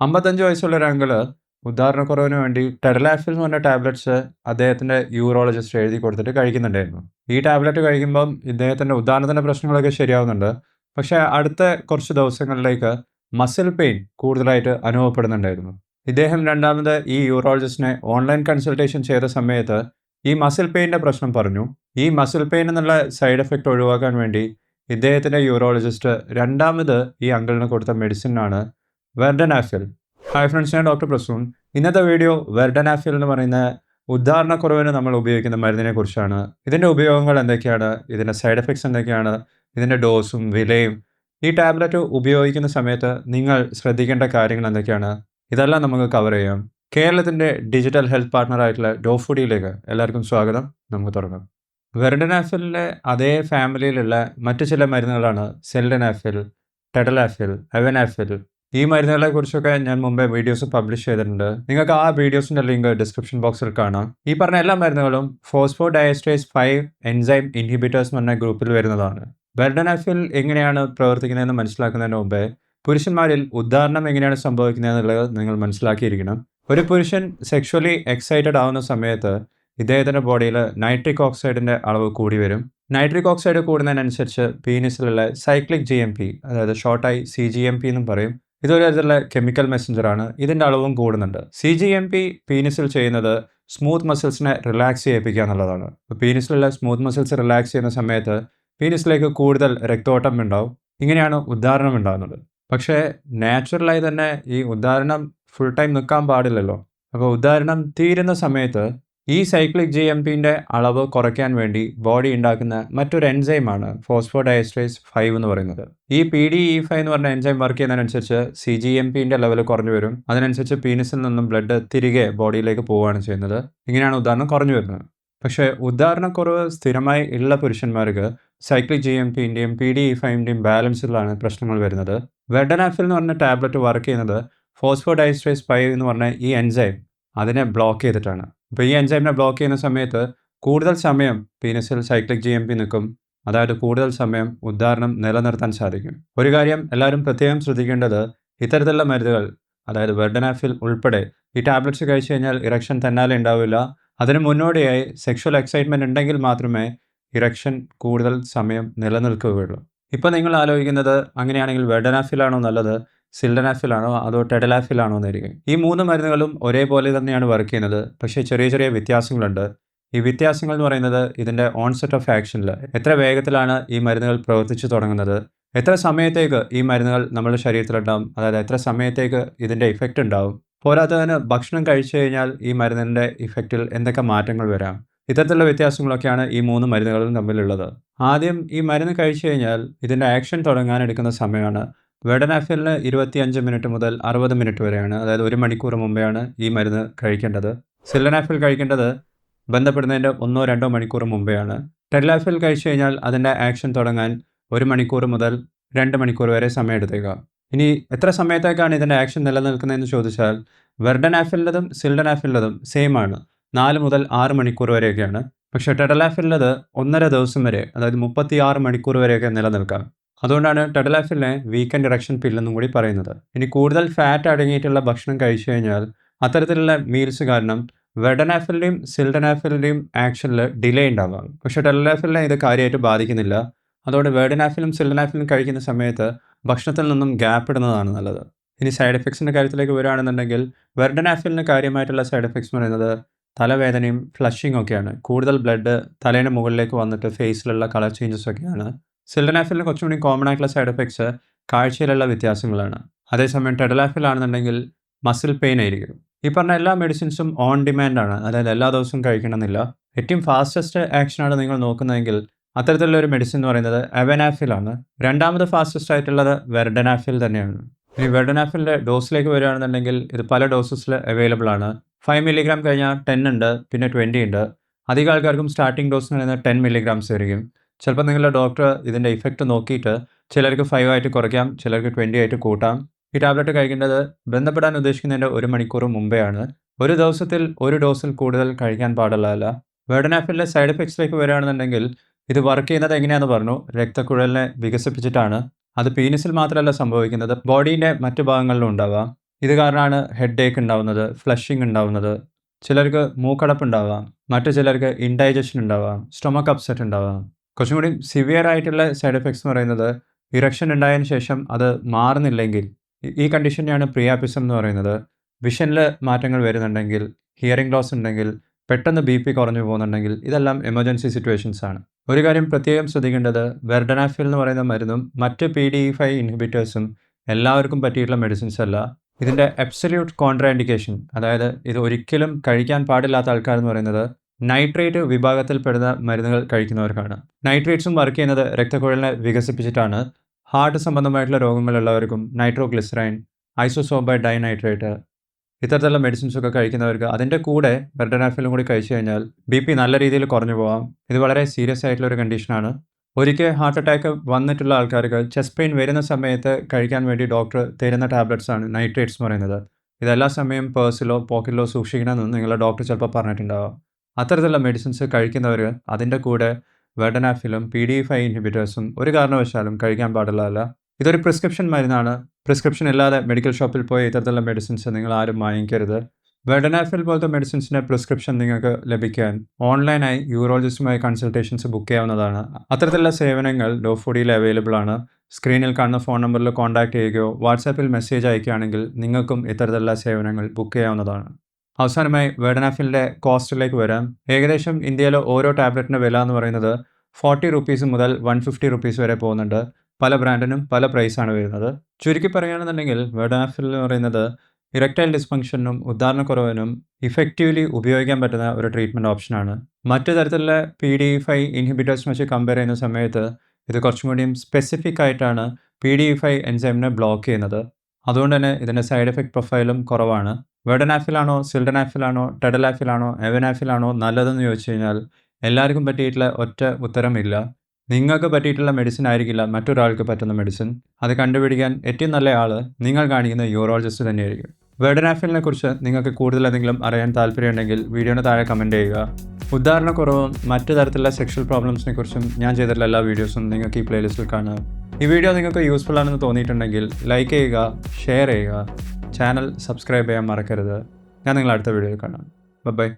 അമ്പത്തഞ്ച് വയസ്സുള്ള ഒരു അങ്കിൾ ഉദാഹരണക്കുറവിന് വേണ്ടി ടെഡലാഫിൽ എന്ന് പറഞ്ഞ ടാബ്ലറ്റ്സ് അദ്ദേഹത്തിന്റെ യൂറോളജിസ്റ്റ് എഴുതി കൊടുത്തിട്ട് കഴിക്കുന്നുണ്ടായിരുന്നു. ഈ ടാബ്ലറ്റ് കഴിക്കുമ്പം ഇദ്ദേഹത്തിന്റെ ഉദാഹരണത്തിന്റെ പ്രശ്നങ്ങളൊക്കെ ശരിയാവുന്നുണ്ട്. പക്ഷേ അടുത്ത കുറച്ച് ദിവസങ്ങളിലേക്ക് മസിൽ പെയിൻ കൂടുതലായിട്ട് അനുഭവപ്പെടുന്നുണ്ടായിരുന്നു. ഇദ്ദേഹം രണ്ടാമത് ഈ യൂറോളജിസ്റ്റിനെ ഓൺലൈൻ കൺസൾട്ടേഷൻ ചെയ്ത സമയത്ത് ഈ മസിൽ പെയിന്റെ പ്രശ്നം പറഞ്ഞു. ഈ മസിൽ പെയിൻ എന്നുള്ള സൈഡ് എഫക്റ്റ് ഒഴിവാക്കാൻ വേണ്ടി ഇദ്ദേഹത്തിന്റെ യൂറോളജിസ്റ്റ് രണ്ടാമത് ഈ അങ്കിളിന് കൊടുത്ത മെഡിസിനാണ് വെർഡനാഫിൽ ഹായ് ഫ്രണ്ട്സ് ഞാൻ ഡോക്ടർ പ്രസൂൺ. ഇന്നത്തെ വീഡിയോ വെർഡനാഫിൽ എന്ന് പറയുന്ന ഉദാഹരണക്കുറവിന് നമ്മൾ ഉപയോഗിക്കുന്ന മരുന്നിനെ കുറിച്ചാണ്. ഇതിന്റെ ഉപയോഗങ്ങൾ എന്തൊക്കെയാണ്? ഇതിന്റെ സൈഡ് എഫക്ട്സ് എന്തൊക്കെയാണ്? ഇതിന്റെ ഡോസും വിലയും. ഈ ടാബ്ലറ്റ് ഉപയോഗിക്കുന്ന സമയത്ത് നിങ്ങൾ ശ്രദ്ധിക്കേണ്ട കാര്യങ്ങൾ എന്തൊക്കെയാണ്? ഇതെല്ലാം നമുക്ക് കവർ ചെയ്യാം. കേരളത്തിന്റെ ഡിജിറ്റൽ ഹെൽത്ത് പാർട്ണറായിട്ടുള്ള ഡോഫുഡിയിലേക്ക് എല്ലാവർക്കും സ്വാഗതം. നമുക്ക് തുടങ്ങാം. വെർഡനാഫിലിന്റെ അതേ ഫാമിലിയിലുള്ള മറ്റു ചില മരുന്നുകളാണ് സെൽഡനാഫിൽ ടെഡലാഫിൽ എവനാഫിൽ ഈ മരുന്നുകളെ കുറിച്ചൊക്കെ ഞാൻ മുമ്പേ വീഡിയോസ് പബ്ലിഷ് ചെയ്തിട്ടുണ്ട്. നിങ്ങൾക്ക് ആ വീഡിയോസിന്റെ ലിങ്ക് ഡിസ്ക്രിപ്ഷൻ ബോക്സിൽ കാണാം. ഈ പറഞ്ഞ എല്ലാ മരുന്നുകളും phosphodiesterase five enzyme inhibitors എന്ന് പറഞ്ഞ ഗ്രൂപ്പിൽ വരുന്നതാണ്. ബെർഡനാഫിൽ എങ്ങനെയാണ് പ്രവർത്തിക്കുന്നതെന്ന് മനസ്സിലാക്കുന്നതിന് മുമ്പേ പുരുഷന്മാരിൽ ഉദാഹരണം എങ്ങനെയാണ് സംഭവിക്കുന്നതെന്നുള്ളത് നിങ്ങൾ മനസ്സിലാക്കിയിരിക്കണം. ഒരു പുരുഷൻ സെക്ഷുവലി എക്സൈറ്റഡ് ആവുന്ന സമയത്ത് ഇദ്ദേഹത്തിന്റെ ബോഡിയിൽ നൈട്രിക് ഓക്സൈഡിന്റെ അളവ് കൂടി വരും. നൈട്രിക് ഓക്സൈഡ് കൂടുന്നതിനനുസരിച്ച് പീനിസിലുള്ള സൈക്ലിക് ജി എം പി അതായത് ഷോർട്ടായി സി ജി എം പി എന്നും പറയും. ഇതൊരു തരത്തിലുള്ള കെമിക്കൽ മെസ്സഞ്ചറാണ് ഇതിന്റെ അളവും കൂടുന്നുണ്ട്. സി ജി എം പി പീനിസിൽ ചെയ്യുന്നത് സ്മൂത്ത് മസിൽസിനെ റിലാക്സ് ചെയ്യിപ്പിക്കുക എന്നുള്ളതാണ്. ഇപ്പോൾ പീനിസിലുള്ള സ്മൂത്ത് മസിൽസ് റിലാക്സ് ചെയ്യുന്ന സമയത്ത് പീനിസിലേക്ക് കൂടുതൽ രക്തോട്ടം ഉണ്ടാവും. ഇങ്ങനെയാണ് ഉദാഹരണം ഉണ്ടാകുന്നത്. പക്ഷേ നാച്ചുറലായി തന്നെ ഈ ഉദാഹരണം ഫുൾ ടൈം നിൽക്കാൻ പാടില്ലല്ലോ. അപ്പോൾ ഉദാഹരണം തീരുന്ന സമയത്ത് ഈ സൈക്ലിക് ജി എം പിന്റെ അളവ് കുറയ്ക്കാൻ വേണ്ടി ബോഡി ഉണ്ടാക്കുന്ന മറ്റൊരു എൻസൈമാണ് ഫോസ്ഫോഡയസ്ട്രേസ് ഫൈവ് എന്ന് പറയുന്നത്. ഈ പി ഡി ഇ ഫൈവ് എന്ന് പറഞ്ഞ എൻസൈം വർക്ക് ചെയ്യുന്നതിനനുസരിച്ച് സി ജി എം പിന്റെ ലെവൽ കുറഞ്ഞു വരും. അതിനനുസരിച്ച് പീനിസിൽ നിന്നും ബ്ലഡ് തിരികെ ബോഡിയിലേക്ക് പോവുകയാണ് ചെയ്യുന്നത്. ഇങ്ങനെയാണ് ഉദാഹരണം കുറഞ്ഞു വരുന്നത്. പക്ഷേ ഉദാഹരണക്കുറവ് സ്ഥിരമായി ഉള്ള പുരുഷന്മാർക്ക് സൈക്ലിക് ജി എം പിന്റെയും പി ഡി ഇ ഫൈവിന്റെയും ബാലൻസിലാണ് പ്രശ്നങ്ങൾ വരുന്നത്. വെഡനാഫിൽ എന്ന് പറഞ്ഞ ടാബ്ലറ്റ് വർക്ക് ചെയ്യുന്നത് ഫോസ്ഫോഡയസ്ട്രേസ് ഫൈവ് എന്ന് പറഞ്ഞ ഈ എൻസൈം അതിനെ ബ്ലോക്ക് ചെയ്തിട്ടാണ്. അപ്പോൾ ഈ എൻസൈമിനെ ബ്ലോക്ക് ചെയ്യുന്ന സമയത്ത് കൂടുതൽ സമയം പീനസിൽ സൈക്ലിക് ജി എം പി നിൽക്കും. അതായത് കൂടുതൽ സമയം ഉദ്ധാരണം നിലനിർത്താൻ സാധിക്കും. ഒരു കാര്യം എല്ലാവരും പ്രത്യേകം ശ്രദ്ധിക്കേണ്ടത് ഇത്തരത്തിലുള്ള മരുന്നുകൾ അതായത് വെർഡനാഫിൽ ഉൾപ്പെടെ ഈ ടാബ്ലറ്റ്സ് കഴിച്ചു കഴിഞ്ഞാൽ ഇറക്ഷൻ തന്നാലെ ഉണ്ടാവില്ല. അതിന് മുന്നോടിയായി സെക്ഷൽ എക്സൈറ്റ്മെന്റ് ഉണ്ടെങ്കിൽ മാത്രമേ ഇറക്ഷൻ കൂടുതൽ സമയം നിലനിൽക്കുകയുള്ളൂ. ഇപ്പോൾ നിങ്ങൾ ആലോചിക്കുന്നത് അങ്ങനെയാണെങ്കിൽ വെർഡനാഫിലാണോ നല്ലത്? സിൽഡനാഫിലാണോ അതോ ടെഡലാഫിലാണോ എന്നായിരിക്കും. ഈ മൂന്ന് മരുന്നുകളും ഒരേപോലെ തന്നെയാണ് വർക്ക് ചെയ്യുന്നത്. പക്ഷേ ചെറിയ ചെറിയ വ്യത്യാസങ്ങളുണ്ട്. ഈ വ്യത്യാസങ്ങൾ എന്ന് പറയുന്നത് ഇതിന്റെ ഓൺസെറ്റ് ഓഫ് ആക്ഷനിൽ എത്ര വേഗത്തിലാണ് ഈ മരുന്നുകൾ പ്രവർത്തിച്ചു തുടങ്ങുന്നത്? എത്ര സമയത്തേക്ക് ഈ മരുന്നുകൾ നമ്മുടെ ശരീരത്തിലുണ്ടാവും? അതായത് എത്ര സമയത്തേക്ക് ഇതിന്റെ ഇഫക്റ്റ് ഉണ്ടാവും? പോരാത്തതിന് ഭക്ഷണം കഴിച്ചു കഴിഞ്ഞാൽ ഈ മരുന്നിന്റെ ഇഫക്റ്റിൽ എന്തൊക്കെ മാറ്റങ്ങൾ വരാം? ഇത്തരത്തിലുള്ള വ്യത്യാസങ്ങളൊക്കെയാണ് ഈ മൂന്ന് മരുന്നുകളും തമ്മിലുള്ളത്. ആദ്യം ഈ മരുന്ന് കഴിച്ചു കഴിഞ്ഞാൽ ഇതിന്റെ ആക്ഷൻ തുടങ്ങാൻ എടുക്കുന്ന സമയമാണ്. വെഡനാഫിലിന് ഇരുപത്തിയഞ്ച് മിനിറ്റ് മുതൽ അറുപത് മിനിറ്റ് വരെയാണ്. അതായത് ഒരു മണിക്കൂർ മുമ്പെയാണ് ഈ മരുന്ന് കഴിക്കേണ്ടത്. സില്ലനാഫിൽ കഴിക്കേണ്ടത് ബന്ധപ്പെടുന്നതിന്റെ ഒന്നോ രണ്ടോ മണിക്കൂർ മുമ്പെയാണ്. ടെഡ്ലാഫിൽ കഴിച്ചു കഴിഞ്ഞാൽ അതിന്റെ ആക്ഷൻ തുടങ്ങാൻ ഒരു മണിക്കൂർ മുതൽ രണ്ട് മണിക്കൂർ വരെ സമയമെടുത്തേക്കുക ഇനി എത്ര സമയത്തേക്കാണ് ഇതിന്റെ ആക്ഷൻ നിലനിൽക്കുന്നതെന്ന് ചോദിച്ചാൽ വെർഡനാഫിലുള്ളതും സിൽഡനാഫിലുള്ളതും സെയിം ആണ്. നാല് മുതൽ ആറ് മണിക്കൂർ വരെയൊക്കെയാണ്. പക്ഷേ ടെഡലാഫിലുള്ളത് ഒന്നര ദിവസം വരെ അതായത് മുപ്പത്തി ആറ് മണിക്കൂർ വരെയൊക്കെ നിലനിൽക്കാം. അതുകൊണ്ടാണ് ടെഡലാഫിലിനെ വീക്കെൻഡ് ഇറക്ഷൻ പില്ലെന്നും കൂടി പറയുന്നത്. ഇനി കൂടുതൽ ഫാറ്റ് അടങ്ങിയിട്ടുള്ള ഭക്ഷണം കഴിച്ചു കഴിഞ്ഞാൽ അത്തരത്തിലുള്ള മീൽസ് കാരണം വെഡനാഫിലിന്റെയും സിൽഡനാഫിലിന്റെയും ആക്ഷനിൽ ഡിലേ ഉണ്ടാവാം. പക്ഷേ ടെഡലാഫിലിനെ ഇത് കാര്യമായിട്ട് ബാധിക്കുന്നില്ല. അതുകൊണ്ട് വേഡനാഫിലും സിൽഡനാഫിലും കഴിക്കുന്ന സമയത്ത് ഭക്ഷണത്തിൽ നിന്നും ഗ്യാപ്പ് ഇടുന്നതാണ് നല്ലത്. ഇനി സൈഡ് എഫക്ട്സിന്റെ കാര്യത്തിലേക്ക് വരികയാണെന്നുണ്ടെങ്കിൽ വെർഡനാഫിലിന് കാര്യമായിട്ടുള്ള സൈഡ് എഫക്ട്സ് എന്ന് പറയുന്നത് തലവേദനയും ഫ്ലഷിംഗ് ഒക്കെയാണ്. കൂടുതൽ ബ്ലഡ് തലേന്റെ മുകളിലേക്ക് വന്നിട്ട് ഫേസിലുള്ള കളർ ചേഞ്ചസ് ഒക്കെയാണ്. സിൽഡനാഫിലിന് കുറച്ചും കൂടി കോമൺ ആയിട്ടുള്ള സൈഡ് എഫക്ട്സ് കാഴ്ചയിലുള്ള വ്യത്യാസങ്ങളാണ്. അതേസമയം ടെഡലാഫിലാണെന്നുണ്ടെങ്കിൽ മസിൽ പെയിൻ ആയിരിക്കും. ഈ പറഞ്ഞ എല്ലാ മെഡിസിൻസും ഓൺ ഡിമാൻഡ് ആണ്. അതായത് എല്ലാ ദിവസവും കഴിക്കണമെന്നില്ല. ഏറ്റവും ഫാസ്റ്റസ്റ്റ് ആക്ഷനാണ് നിങ്ങൾ നോക്കുന്നതെങ്കിൽ അത്തരത്തിലുള്ള ഒരു മെഡിസിൻ എന്ന് പറയുന്നത് എവനാഫിലാണ് രണ്ടാമത് ഫാസ്റ്റസ്റ്റ് ആയിട്ടുള്ളത് വെർഡനാഫിൽ തന്നെയാണ്. ഇനി വെർഡനാഫിലിന്റെ ഡോസിലേക്ക് വരികയാണെന്നുണ്ടെങ്കിൽ ഇത് പല ഡോസസിൽ അവൈലബിൾ ആണ്. ഫൈവ് മില്ലിഗ്രാം കഴിഞ്ഞാൽ ടെൻ ഉണ്ട് പിന്നെ ട്വന്റി ഉണ്ട്. അധികം ആൾക്കാർക്കും സ്റ്റാർട്ടിംഗ് ഡോസ് എന്ന് പറയുന്നത് ടെൻ മില്ലിഗ്രാംസ് ആയിരിക്കും. ചിലപ്പോൾ നിങ്ങളുടെ ഡോക്ടർ ഇതിന്റെ ഇഫക്റ്റ് നോക്കിയിട്ട് ചിലർക്ക് ഫൈവ് ആയിട്ട് കുറയ്ക്കാം ചിലർക്ക് ട്വന്റി ആയിട്ട് കൂട്ടാം. ഈ ടാബ്ലറ്റ് കഴിക്കേണ്ടത് ബന്ധപ്പെടാൻ ഉദ്ദേശിക്കുന്നതിന്റെ ഒരു മണിക്കൂർ മുമ്പെയാണ്. ഒരു ദിവസത്തിൽ ഒരു ഡോസിൽ കൂടുതൽ കഴിക്കാൻ പാടുള്ളതല്ല. വേർഡനാഫിലിന്റെ സൈഡ് എഫക്ട്സിലേക്ക് വരികയാണെന്നുണ്ടെങ്കിൽ ഇത് വർക്ക് ചെയ്യുന്നത് എങ്ങനെയാണെന്ന് പറഞ്ഞു. രക്തക്കുഴലിനെ വികസിപ്പിച്ചിട്ടാണ്. അത് പീനിസിൽ മാത്രമല്ല സംഭവിക്കുന്നത്. ബോഡീന്റെ മറ്റു ഭാഗങ്ങളിലും ഉണ്ടാവാം. ഇത് കാരണമാണ് ഹെഡ് ഏക്ക് ഉണ്ടാവുന്നത് ഫ്ലഷിങ് ഉണ്ടാവുന്നത്. ചിലർക്ക് മൂക്കടപ്പ് ഉണ്ടാവാം. മറ്റു ചിലർക്ക് ഇൻഡൈജഷൻ ഉണ്ടാവാം. സ്റ്റൊമക്ക് അപ്സെറ്റ് ഉണ്ടാവാം. കുറച്ചും കൂടി സിവിയർ ആയിട്ടുള്ള സൈഡ് എഫക്ട്സ് എന്ന് പറയുന്നത് ഇറക്ഷൻ ഉണ്ടായതിന് ശേഷം അത് മാറുന്നില്ലെങ്കിൽ ഈ- കണ്ടീഷനെയാണ് പ്രിയാപിസം എന്ന് പറയുന്നത്. വിഷനിൽ മാറ്റങ്ങൾ വരുന്നുണ്ടെങ്കിൽ ഹിയറിംഗ് ലോസ് ഉണ്ടെങ്കിൽ പെട്ടെന്ന് ബി പി കുറഞ്ഞു പോകുന്നുണ്ടെങ്കിൽ ഇതെല്ലാം എമർജൻസി സിറ്റുവേഷൻസ് ആണ്. ഒരു കാര്യം പ്രത്യേകം ശ്രദ്ധിക്കേണ്ടത് വെർഡനാഫിൽ എന്ന് പറയുന്ന മരുന്നും മറ്റ് പി ഡി ഫൈവ് ഇൻഹിബിറ്റേഴ്സും എല്ലാവർക്കും പറ്റിയിട്ടുള്ള മെഡിസിൻസ് അല്ല. ഇതിന്റെ അബ്സല്യൂട്ട് കോൺട്രാ ഇൻഡിക്കേഷൻ അതായത് ഇത് ഒരിക്കലും കഴിക്കാൻ പാടില്ലാത്ത ആൾക്കാർ എന്ന് പറയുന്നത് നൈട്രേറ്റ് വിഭാഗത്തിൽപ്പെടുന്ന മരുന്നുകൾ കഴിക്കുന്നവർക്കാണ്. നൈട്രേറ്റ്സും വർക്ക് ചെയ്യുന്നത് രക്തക്കുഴലിനെ വികസിപ്പിച്ചിട്ടാണ്. ഹാർട്ട് സംബന്ധമായിട്ടുള്ള രോഗങ്ങളുള്ളവർക്കും നൈട്രോഗ്ലിസറൈൻ ഐസോസോബൈ ഡൈനൈട്രേറ്റ് ഇത്തരത്തിലുള്ള മെഡിസിൻസ് ഒക്കെ കഴിക്കുന്നവർക്ക് അതിന്റെ കൂടെ ബെർഡനാഫിലും കൂടി കഴിച്ചു കഴിഞ്ഞാൽ ബി പി നല്ല രീതിയിൽ കുറഞ്ഞു പോകാം ഇത് വളരെ സീരിയസ് ആയിട്ടുള്ള ഒരു കണ്ടീഷനാണ് ഒരിക്കൽ ഹാർട്ട് അറ്റാക്ക് വന്നിട്ടുള്ള ആൾക്കാർക്ക് ചെസ്റ്റ് പെയിൻ വരുന്ന സമയത്ത് കഴിക്കാൻ വേണ്ടി ഡോക്ടർ തരുന്ന ടാബ്ലറ്റ്സ് ആണ് നൈട്രേറ്റ്സ് എന്ന് പറയുന്നത്. ഇതെല്ലാ സമയം പേഴ്സിലോ പോക്കറ്റിലോ സൂക്ഷിക്കണമെന്ന് നിങ്ങളുടെ ഡോക്ടർ ചിലപ്പോൾ പറഞ്ഞിട്ടുണ്ടാവാം. അത്തരത്തിലുള്ള മെഡിസിൻസ് കഴിക്കുന്നവർ അതിന്റെ കൂടെ വെഡനാഫിലും പി ഡി ഫൈവ് ഇൻഹിബിറ്റേഴ്സും ഒരു കാരണവശാലും കഴിക്കാൻ പാടുള്ളതല്ല ഇതൊരു പ്രിസ്ക്രിപ്ഷൻ മരുന്നാണ്. പ്രിസ്ക്രിപ്ഷൻ ഇല്ലാതെ മെഡിക്കൽ ഷോപ്പിൽ പോയി ഇത്തരത്തിലുള്ള മെഡിസിൻസ് നിങ്ങൾ ആരും വാങ്ങിക്കരുത്. വെഡനാഫിൽ പോലത്തെ മെഡിസിൻസിന്റെ പ്രിസ്ക്രിപ്ഷൻ നിങ്ങൾക്ക് ലഭിക്കാൻ ഓൺലൈനായി യൂറോളജിസ്റ്റുമായി കൺസൾട്ടേഷൻസ് ബുക്ക് ചെയ്യാവുന്നതാണ്. അത്തരത്തിലുള്ള സേവനങ്ങൾ ഡോഫുഡിയിൽ അവൈലബിൾ ആണ്. സ്ക്രീനിൽ കാണുന്ന ഫോൺ നമ്പറിൽ കോൺടാക്ട് ചെയ്യുകയോ വാട്സാപ്പിൽ മെസ്സേജ് അയക്കുകയാണെങ്കിൽ നിങ്ങൾക്കും ഇത്തരത്തിലുള്ള സേവനങ്ങൾ ബുക്ക് ചെയ്യാവുന്നതാണ്. അവസാനമായി വേഡനാഫിലിന്റെ കോസ്റ്റിലേക്ക് വരാം. ഏകദേശം ഇന്ത്യയിലെ ഓരോ ടാബ്ലറ്റിന്റെ വില എന്ന് പറയുന്നത് ഫോർട്ടി റുപ്പീസ് മുതൽ വൺ ഫിഫ്റ്റി റുപ്പീസ് വരെ പോകുന്നുണ്ട്. പല ബ്രാൻഡിനും പല പ്രൈസാണ് വരുന്നത്. ചുരുക്കി പറയുകയാണെന്നുണ്ടെങ്കിൽ വേഡനാഫിൽ എന്ന് പറയുന്നത് ഇറക്ടൈൽ ഡിസ്ഫങ്ഷനും ഉദാഹരണക്കുറവിനും ഇഫക്റ്റീവ്ലി ഉപയോഗിക്കാൻ പറ്റുന്ന ഒരു ട്രീറ്റ്മെന്റ് ഓപ്ഷനാണ് മറ്റു തരത്തിലുള്ള പി ഡി ഫൈ ഇൻഹിബിറ്റേഴ്സ് വെച്ച് കമ്പയർ ചെയ്യുന്ന സമയത്ത് ഇത് കുറച്ചും കൂടിയും സ്പെസിഫിക് ആയിട്ടാണ് പി ഡി ഫൈ എൻസൈമിനെ ബ്ലോക്ക് ചെയ്യുന്നത്. അതുകൊണ്ട് തന്നെ ഇതിന്റെ സൈഡ് എഫക്റ്റ് പ്രൊഫൈലും കുറവാണ്. വെഡനാഫിലാണോ സിൽഡനാഫിലാണോ ടെഡലാഫിലാണോ എവനാഫിലാണോ നല്ലതെന്ന് ചോദിച്ചു കഴിഞ്ഞാൽ എല്ലാവർക്കും പറ്റിയിട്ടുള്ള ഒറ്റ ഉത്തരമില്ല. നിങ്ങൾക്ക് പറ്റിയിട്ടുള്ള മെഡിസിൻ ആയിരിക്കില്ല മറ്റൊരാൾക്ക് പറ്റുന്ന മെഡിസിൻ അത് കണ്ടുപിടിക്കാൻ ഏറ്റവും നല്ല ആൾ നിങ്ങൾ കാണിക്കുന്ന യൂറോളജിസ്റ്റ് തന്നെയായിരിക്കും. വെഡനാഫിലിനെ കുറിച്ച് നിങ്ങൾക്ക് കൂടുതൽ എന്തെങ്കിലും അറിയാൻ താല്പര്യമുണ്ടെങ്കിൽ വീഡിയോയുടെ താഴെ കമന്റ് ചെയ്യുക. ഉദാഹരണക്കുറവും മറ്റു തരത്തിലുള്ള സെക്ഷൽ പ്രോബ്ലംസിനെ കുറിച്ചും ഞാൻ ചെയ്തിട്ടുള്ള എല്ലാ വീഡിയോസും നിങ്ങൾക്ക് ഈ പ്ലേലിസ്റ്റിൽ കാണാം. ഈ വീഡിയോ നിങ്ങൾക്ക് യൂസ്ഫുൾ ആണെന്ന് തോന്നിയിട്ടുണ്ടെങ്കിൽ ലൈക്ക് ചെയ്യുക ഷെയർ ചെയ്യുക. ചാനൽ സബ്സ്ക്രൈബ് ചെയ്യാൻ മറക്കരുത്. ഞാൻ നിങ്ങൾ അടുത്ത വീഡിയോയിൽ കാണാം. ബൈ